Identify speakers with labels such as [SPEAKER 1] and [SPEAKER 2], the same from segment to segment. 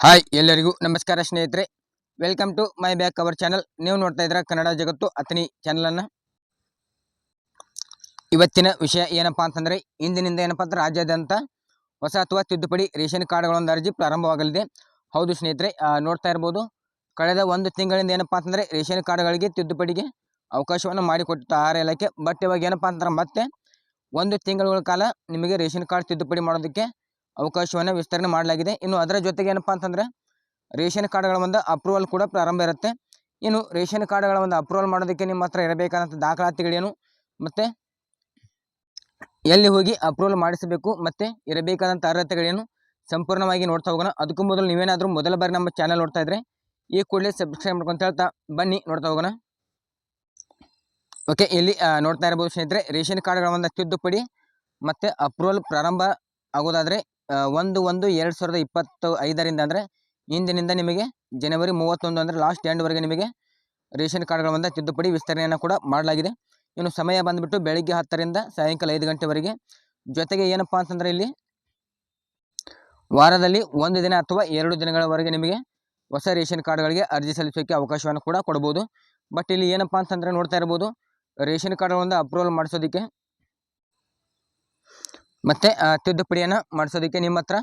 [SPEAKER 1] Hi, ಎಲ್ಲರಿಗೂ ನಮಸ್ಕಾರ ಸ್ನೇಹಿತರೆ. Welcome to my back our channel ನೀವು ನೋಡ್ತಾ ಇದ್ದೀರಾ ಕನ್ನಡ ಜಗತ್ತು ಅತನಿ ಚಾನಲನ್ನು ಇವತ್ತಿನ ವಿಷಯ ಏನಪ್ಪಾ ಅಂತಂದರೆ, ಇಂದಿನಿಂದ ಏನಪ್ಪಾ ಅಂದ್ರೆ ರಾಜ್ಯಾದ್ಯಂತ ಹೊಸ ಅಥವಾ ತಿದ್ದುಪಡಿ ರೇಷನ್ ಕಾರ್ಡ್ಗಳೊಂದು ಅರ್ಜಿ ಪ್ರಾರಂಭವಾಗಲಿದೆ. ಹೌದು ಸ್ನೇಹಿತರೆ ನೋಡ್ತಾ ಇರ್ಬೋದು. ಕಳೆದ ಒಂದು ತಿಂಗಳಿಂದ ಏನಪ್ಪಾ ಅಂತಂದರೆ ರೇಷನ್ ಕಾರ್ಡ್ಗಳಿಗೆ ತಿದ್ದುಪಡಿಗೆ ಅವಕಾಶವನ್ನು ಮಾಡಿಕೊಟ್ಟಿತ್ತು ಆಹಾರ ಇಲಾಖೆ. ಬಟ್ ಇವಾಗ ಏನಪ್ಪಾ ಅಂತಂದ್ರೆ ಮತ್ತೆ ಒಂದು ತಿಂಗಳ ಕಾಲ ನಿಮಗೆ ರೇಷನ್ ಕಾರ್ಡ್ ತಿದ್ದುಪಡಿ ಮಾಡೋದಕ್ಕೆ ಅವಕಾಶವನ್ನು ವಿಸ್ತರಣೆ ಮಾಡಲಾಗಿದೆ. ಇನ್ನು ಅದರ ಜೊತೆಗೆ ಏನಪ್ಪಾ ಅಂತಂದ್ರೆ, ರೇಷನ್ ಕಾರ್ಡ್ಗಳ ಒಂದು ಅಪ್ರೂವಲ್ ಕೂಡ ಪ್ರಾರಂಭ ಇರುತ್ತೆ. ಇನ್ನು ರೇಷನ್ ಕಾರ್ಡ್ಗಳ ಒಂದು ಅಪ್ರೂವಲ್ ಮಾಡೋದಕ್ಕೆ ನಿಮ್ಮ ಹತ್ರ ಇರಬೇಕಾದಂಥ ದಾಖಲಾತಿಗಳೇನು? ಮತ್ತು ಎಲ್ಲಿ ಹೋಗಿ ಅಪ್ರೂವಲ್ ಮಾಡಿಸಬೇಕು? ಮತ್ತು ಇರಬೇಕಾದಂಥ ಅರ್ಹತೆಗಳೇನು? ಸಂಪೂರ್ಣವಾಗಿ ನೋಡ್ತಾ ಹೋಗೋಣ. ಅದಕ್ಕೂ ಮೊದಲು ನೀವೇನಾದರೂ ಮೊದಲ ಬಾರಿ ನಮ್ಮ ಚಾನಲ್ ನೋಡ್ತಾ ಇದ್ರೆ, ಈ ಕೂಡಲೇ ಸಬ್ಸ್ಕ್ರೈಬ್ ಮಾಡ್ಕೊಂತ ಹೇಳ್ತಾ ಬನ್ನಿ, ನೋಡ್ತಾ ಹೋಗೋಣ. ಓಕೆ, ಇಲ್ಲಿ ನೋಡ್ತಾ ಇರ್ಬೋದು ಸ್ನೇಹಿತರೆ, ರೇಷನ್ ಕಾರ್ಡ್ಗಳ ಒಂದು ತಿದ್ದುಪಡಿ ಮತ್ತು ಅಪ್ರೂವಲ್ ಪ್ರಾರಂಭ ಆಗೋದಾದರೆ ಒಂದು ಒಂದು, ಎರಡು ಸಾವಿರದ ಇಪ್ಪತ್ತು ಐದರಿಂದ ಅಂದರೆ ಇಂದಿನಿಂದ ನಿಮಗೆ ಜನವರಿ ಮೂವತ್ತೊಂದು ಅಂದರೆ ಲಾಸ್ಟ್ ಎಂಡ್ವರೆಗೆ ನಿಮಗೆ ರೇಷನ್ ಕಾರ್ಡ್ಗಳ ಒಂದು ತಿದ್ದುಪಡಿ ವಿಸ್ತರಣೆಯನ್ನು ಕೂಡ ಮಾಡಲಾಗಿದೆ. ಇನ್ನು ಸಮಯ ಬಂದುಬಿಟ್ಟು ಬೆಳಿಗ್ಗೆ ಹತ್ತರಿಂದ ಸಾಯಂಕಾಲ ಐದು ಗಂಟೆವರೆಗೆ. ಜೊತೆಗೆ ಏನಪ್ಪ ಅಂತಂದರೆ ಇಲ್ಲಿ ವಾರದಲ್ಲಿ ಒಂದು ದಿನ ಅಥವಾ ಎರಡು ದಿನಗಳವರೆಗೆ ನಿಮಗೆ ಹೊಸ ರೇಷನ್ ಕಾರ್ಡ್ಗಳಿಗೆ ಅರ್ಜಿ ಸಲ್ಲಿಸೋಕ್ಕೆ ಅವಕಾಶವನ್ನು ಕೂಡ ಕೊಡ್ಬೋದು. ಬಟ್ ಇಲ್ಲಿ ಏನಪ್ಪ ಅಂತಂದರೆ ನೋಡ್ತಾ ಇರ್ಬೋದು, ರೇಷನ್ ಕಾರ್ಡ್ಗಳಿಂದ ಅಪ್ರೂವಲ್ ಮಾಡಿಸೋದಕ್ಕೆ ಮತ್ತು ತಿದ್ದುಪಡಿಯನ್ನು ಮಾಡಿಸೋದಕ್ಕೆ ನಿಮ್ಮ ಹತ್ರ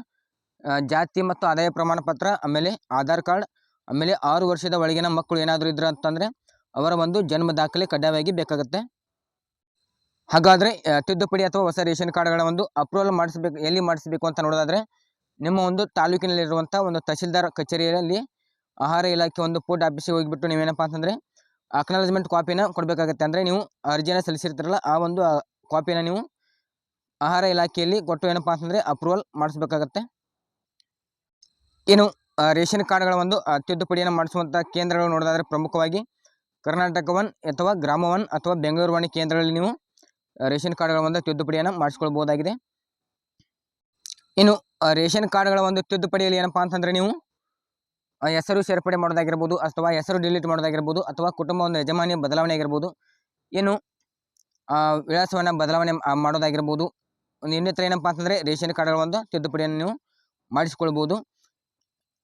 [SPEAKER 1] ಜಾತಿ ಮತ್ತು ಆದಾಯ ಪ್ರಮಾಣ ಪತ್ರ, ಆಮೇಲೆ ಆಧಾರ್ ಕಾರ್ಡ್, ಆಮೇಲೆ ಆರು ವರ್ಷದ ಒಳಗಿನ ಮಕ್ಕಳು ಏನಾದರೂ ಇದ್ರೆ ಅಂತಂದರೆ ಅವರ ಒಂದು ಜನ್ಮ ದಾಖಲೆ ಕಡ್ಡಾಯವಾಗಿ ಬೇಕಾಗುತ್ತೆ. ಹಾಗಾದರೆ ತಿದ್ದುಪಡಿ ಅಥವಾ ಹೊಸ ರೇಷನ್ ಕಾರ್ಡ್ಗಳ ಒಂದು ಅಪ್ರೂವಲ್ ಮಾಡಿಸ್ಬೇಕು, ಎಲ್ಲಿ ಮಾಡಿಸಬೇಕು ಅಂತ ನೋಡೋದಾದರೆ, ನಿಮ್ಮ ಒಂದು ತಾಲೂಕಿನಲ್ಲಿರುವಂಥ ಒಂದು ತಹಶೀಲ್ದಾರ್ ಕಚೇರಿಯಲ್ಲಿ ಆಹಾರ ಇಲಾಖೆ ಒಂದು ಫುಡ್ ಆಫೀಸಿಗೆ ಹೋಗಿಬಿಟ್ಟು ನೀವೇನಪ್ಪ ಅಂತಂದರೆ ಅಕ್ನಾಲಜ್ಮೆಂಟ್ ಕಾಪಿನ ಕೊಡಬೇಕಾಗತ್ತೆ. ಅಂದರೆ ನೀವು ಅರ್ಜಿಯನ್ನು ಸಲ್ಲಿಸಿರ್ತೀರಲ್ಲ, ಆ ಒಂದು ಕಾಪಿನ ನೀವು ಆಹಾರ ಇಲಾಖೆಯಲ್ಲಿ ಕೊಟ್ಟು ಏನಪ್ಪಾ ಅಂತಂದರೆ ಅಪ್ರೂವಲ್ ಮಾಡಿಸ್ಬೇಕಾಗತ್ತೆ. ಏನು ರೇಷನ್ ಕಾರ್ಡ್ಗಳ ಒಂದು ತಿದ್ದುಪಡಿಯನ್ನು ಮಾಡಿಸುವಂಥ ಕೇಂದ್ರಗಳು ನೋಡೋದಾದರೆ ಪ್ರಮುಖವಾಗಿ ಕರ್ನಾಟಕ ಒನ್ ಅಥವಾ ಗ್ರಾಮ ಒನ್ ಅಥವಾ ಬೆಂಗಳೂರು ವಾಣಿ ಕೇಂದ್ರಗಳಲ್ಲಿ ನೀವು ರೇಷನ್ ಕಾರ್ಡ್ಗಳ ಒಂದು ತಿದ್ದುಪಡಿಯನ್ನು ಮಾಡಿಸ್ಕೊಳ್ಬೋದಾಗಿದೆ ಇನ್ನು ರೇಷನ್ ಕಾರ್ಡ್ಗಳ ಒಂದು ತಿದ್ದುಪಡಿಯಲ್ಲಿ ಏನಪ್ಪಾ ಅಂತಂದರೆ ನೀವು ಹೆಸರು ಸೇರ್ಪಡೆ ಮಾಡೋದಾಗಿರ್ಬೋದು ಅಥವಾ ಹೆಸರು ಡಿಲೀಟ್ ಮಾಡೋದಾಗಿರ್ಬೋದು ಅಥವಾ ಕುಟುಂಬ ಒಂದು ಯಜಮಾನಿಯ ಬದಲಾವಣೆ ಆಗಿರ್ಬೋದು. ಏನು ವಿಳಾಸವನ್ನು ಬದಲಾವಣೆ ಮಾಡೋದಾಗಿರ್ಬೋದು. ಒಂದು ಇನ್ನಿತರ ಏನಪ್ಪ ಅಂತಂದರೆ ರೇಷನ್ ಕಾರ್ಡ್ಗಳ ಒಂದು ತಿದ್ದುಪಡಿಯನ್ನು ನೀವು ಮಾಡಿಸ್ಕೊಳ್ಬೋದು.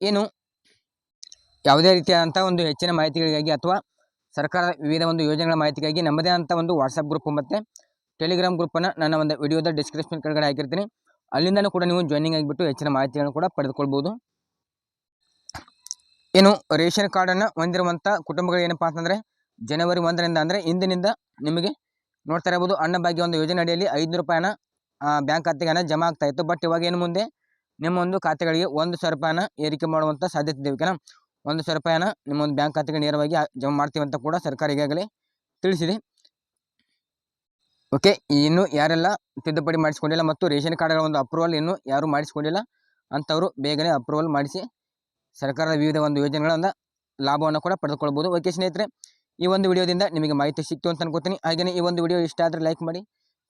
[SPEAKER 1] ಏನು ಯಾವುದೇ ರೀತಿಯಾದಂಥ ಒಂದು ಹೆಚ್ಚಿನ ಮಾಹಿತಿಗಳಿಗಾಗಿ ಅಥವಾ ಸರ್ಕಾರದ ವಿವಿಧ ಒಂದು ಯೋಜನೆಗಳ ಮಾಹಿತಿಗಾಗಿ ನಮ್ಮದೇ ಆದಂಥ ಒಂದು ವಾಟ್ಸಪ್ ಗ್ರೂಪ್ ಮತ್ತು ಟೆಲಿಗ್ರಾಮ್ ಗ್ರೂಪನ್ನು ನನ್ನ ಒಂದು ವಿಡಿಯೋದ ಡಿಸ್ಕ್ರಿಪ್ಷನ್ ಕೆಳಗಡೆ ಹಾಕಿರ್ತೀನಿ. ಅಲ್ಲಿಂದಲೂ ಕೂಡ ನೀವು ಜಾಯ್ನಿಂಗ್ ಆಗಿಬಿಟ್ಟು ಹೆಚ್ಚಿನ ಮಾಹಿತಿಗಳನ್ನು ಕೂಡ ಪಡೆದುಕೊಳ್ಬೋದು. ಏನು ರೇಷನ್ ಕಾರ್ಡನ್ನು ಹೊಂದಿರುವಂಥ ಕುಟುಂಬಗಳು ಏನಪ್ಪ ಅಂತಂದರೆ ಜನವರಿ ಒಂದರಿಂದ ಅಂದರೆ ಇಂದಿನಿಂದ ನಿಮಗೆ ನೋಡ್ತಾ ಇರ್ಬೋದು ಅನ್ನಭಾಗ್ಯ ಒಂದು ಯೋಜನೆ ಅಡಿಯಲ್ಲಿ ಐದುನೂರು ರೂಪಾಯಿನ ಬ್ಯಾಂಕ್ ಖಾತೆಗೆ ಹಣ ಜಮಾ ಆಗ್ತಾ ಇತ್ತು. ಬಟ್ ಇವಾಗ ಏನು ಮುಂದೆ? ನಿಮ್ಮ ಒಂದು ಖಾತೆಗಳಿಗೆ ಒಂದು ಸಾವಿರ ರೂಪಾಯಿನ ಏರಿಕೆ ಮಾಡುವಂಥ ಸಾಧ್ಯತೆ ಇದೆ. ಓಕೆನಾ? ಒಂದು ಸಾವಿರ ರೂಪಾಯಿನ ನಿಮ್ಮ ಒಂದು ಬ್ಯಾಂಕ್ ಖಾತೆಗೆ ನೇರವಾಗಿ ಆ- ಜಮಾ ಮಾಡ್ತೀವಿ ಅಂತ ಕೂಡ ಸರ್ಕಾರ ಈಗಾಗಲೇ ತಿಳಿಸಿದೆ. ಓಕೆ, ಇನ್ನು ಯಾರೆಲ್ಲ ತಿದ್ದುಪಡಿ ಮಾಡಿಸ್ಕೊಂಡಿಲ್ಲ ಮತ್ತು ರೇಷನ್ ಕಾರ್ಡ್ಗಳ ಒಂದು ಅಪ್ರೂವಲ್ ಇನ್ನು ಯಾರು ಮಾಡಿಸ್ಕೊಂಡಿಲ್ಲ ಅಂಥವರು ಬೇಗನೆ ಅಪ್ರೂವಲ್ ಮಾಡಿಸಿ ಸರ್ಕಾರದ ವಿವಿಧ ಒಂದು ಯೋಜನೆಗಳಿಂದ ಲಾಭವನ್ನು ಕೂಡ ಪಡೆದುಕೊಳ್ಬೋದು. ಓಕೆ ಸ್ನೇಹಿತರೆ, ಈ ಒಂದು ವಿಡಿಯೋದಿಂದ ನಿಮಗೆ ಮಾಹಿತಿ ಸಿಕ್ತು ಅಂತ ಅನ್ಕೋತೀನಿ. ಹಾಗೆಯೇ ಈ ಒಂದು ವಿಡಿಯೋ ಇಷ್ಟ ಆದರೆ ಲೈಕ್ ಮಾಡಿ